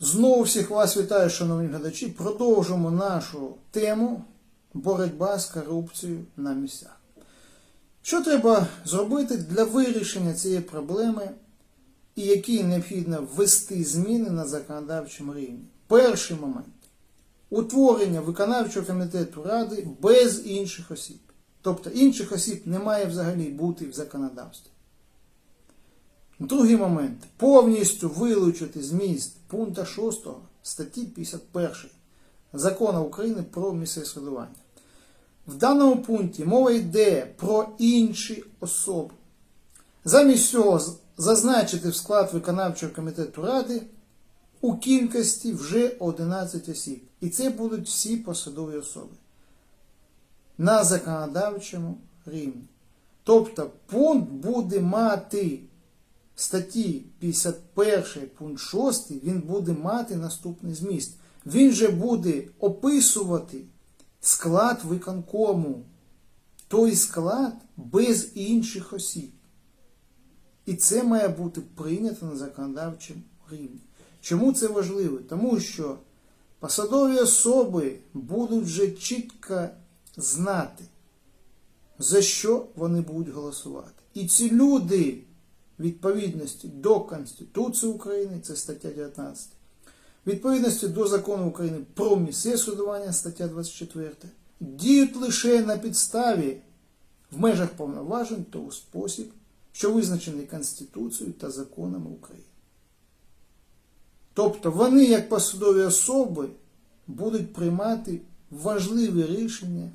Знову всіх вас вітаю, шановні глядачі. Продовжимо нашу тему боротьба з корупцією на місцях. Що треба зробити для вирішення цієї проблеми і які необхідно ввести зміни на законодавчому рівні? Перший момент утворення виконавчого комітету ради без інших осіб. Тобто інших осіб не має взагалі бути в законодавстві. Другий момент. Повністю вилучити зміст пункта 6 статті 51 Закону України про місцеве. В даному пункті мова йде про інші особи. Замість цього зазначити в склад виконавчого комітету ради у кількості вже 11 осіб. І це будуть всі посадові особи на законодавчому рівні. Тобто пункт буде мати статті 51 пункт 6, він буде мати наступний зміст. Він же буде описувати склад виконкому. Той склад без інших осіб. І це має бути прийнято на законодавчому рівні. Чому це важливо? Тому що посадові особи будуть вже чітко знати, за що вони будуть голосувати. І ці люди, відповідності до Конституції України, це стаття 19, відповідності до закону України про місцеве судування, стаття 24, діють лише на підставі в межах повноважень та у спосіб, що визначений Конституцією та законами України. Тобто вони, як посадові особи, будуть приймати важливі рішення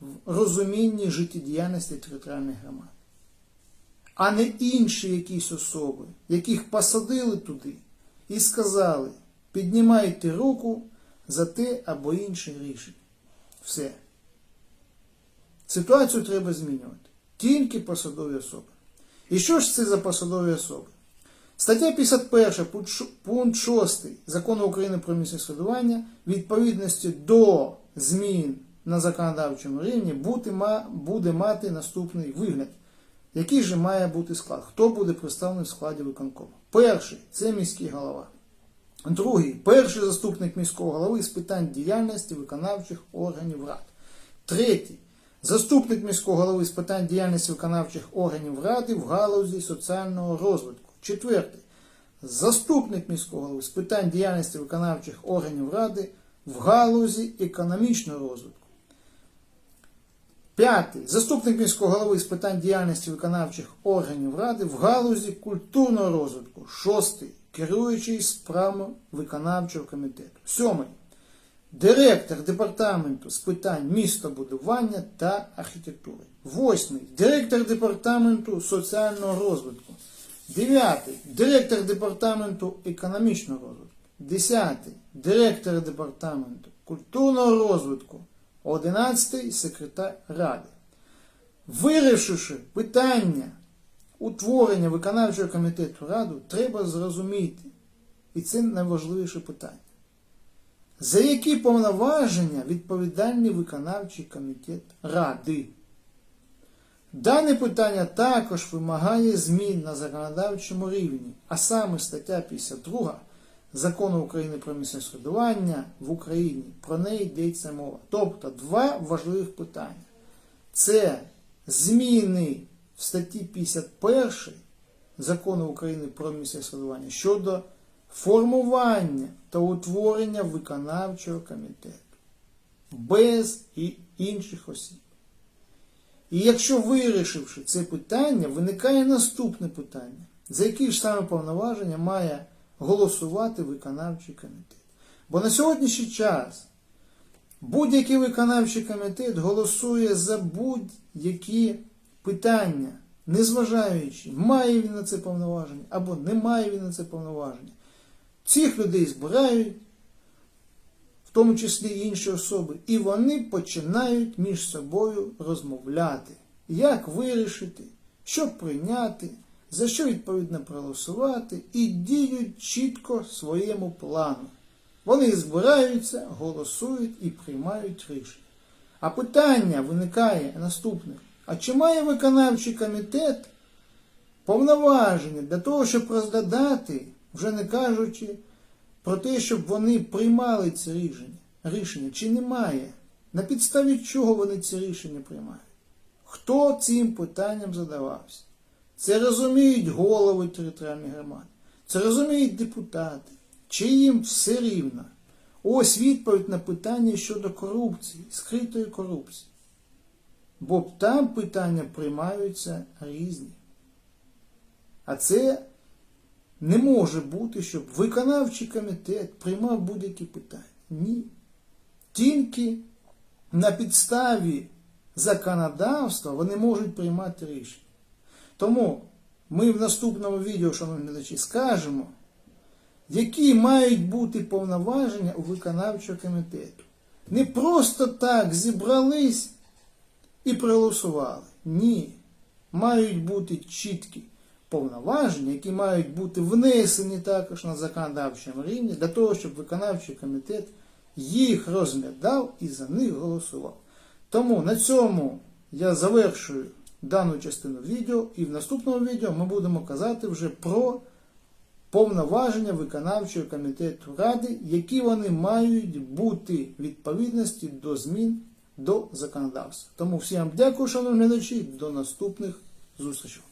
в розумінні життєдіяльності територіальних громад, а не інші якісь особи, яких посадили туди і сказали, піднімайте руку за те або інше рішення. Все. Ситуацію треба змінювати. Тільки посадові особи. І що ж це за посадові особи? Стаття 51, пункт 6 Закону України про місцеве самоврядування відповідності до змін на законодавчому рівні буде мати наступний вигляд. Який же має бути склад? Хто буде представлений в складі виконкому? Перший це міський голова. Другий перший заступник міського голови з питань діяльності виконавчих органів рад. Третій заступник міського голови з питань діяльності виконавчих органів ради в галузі соціального розвитку. Четвертий заступник міського голови з питань діяльності виконавчих органів ради в галузі економічного розвитку. П'ятий. Заступник міського голови з питань діяльності виконавчих органів ради в галузі культурного розвитку. Шостий. Керуючий справами виконавчого комітету. Сьомий. Директор департаменту з питань містобудування та архітектури. Восьмий. Директор департаменту соціального розвитку. Дев'ятий. Директор департаменту економічного розвитку. Десятий. Директор департаменту культурного розвитку. Одинадцятий секретар ради. Вирішивши питання утворення виконавчого комітету раду, треба зрозуміти, і це найважливіше питання. За які повноваження відповідальний виконавчий комітет ради? Дане питання також вимагає змін на законодавчому рівні, а саме стаття 52 Закону України про місцеве самоврядування в Україні. Про неї йдеться мова. Тобто два важливих питання. Це зміни в статті 51 Закону України про місцеве самоврядування щодо формування та утворення виконавчого комітету без і інших осіб. І якщо вирішивши це питання, виникає наступне питання, за які ж саме повноваження має голосувати виконавчий комітет. Бо на сьогоднішній час будь-який виконавчий комітет голосує за будь-які питання, незважаючи, має він на це повноваження або не має він на це повноваження. Цих людей збирають, в тому числі інші особи, і вони починають між собою розмовляти, як вирішити, що прийняти, за що відповідно проголосувати, і діють чітко своєму плану. Вони збираються, голосують і приймають рішення. А питання виникає наступне: а чи має виконавчий комітет повноваження для того, щоб розглядати Вже не кажучи про те, щоб вони приймали ці рішення. Рішення чи немає? На підставі чого вони ці рішення приймають? Хто цим питанням задавався? Це розуміють голови територіальних громад, це розуміють депутати, чи їм все рівно. Ось відповідь на питання щодо корупції, скритої корупції. Бо там питання приймаються різні. А це не може бути, щоб виконавчий комітет приймав будь-які питання. Ні. Тільки на підставі законодавства вони можуть приймати рішення. Тому ми в наступному відео, шановні глядачі, скажемо, які мають бути повноваження у виконавчого комітету. Не просто так зібрались і проголосували. Ні. Мають бути чіткі повноваження, які мають бути внесені також на законодавчому рівні, для того, щоб виконавчий комітет їх розглядав і за них голосував. Тому на цьому я завершую дану частину відео, і в наступному відео ми будемо казати вже про повноваження виконавчого комітету Ради, які вони мають бути відповідності до змін до законодавства. Тому всім дякую, шановні глядачі, до наступних зустрічей.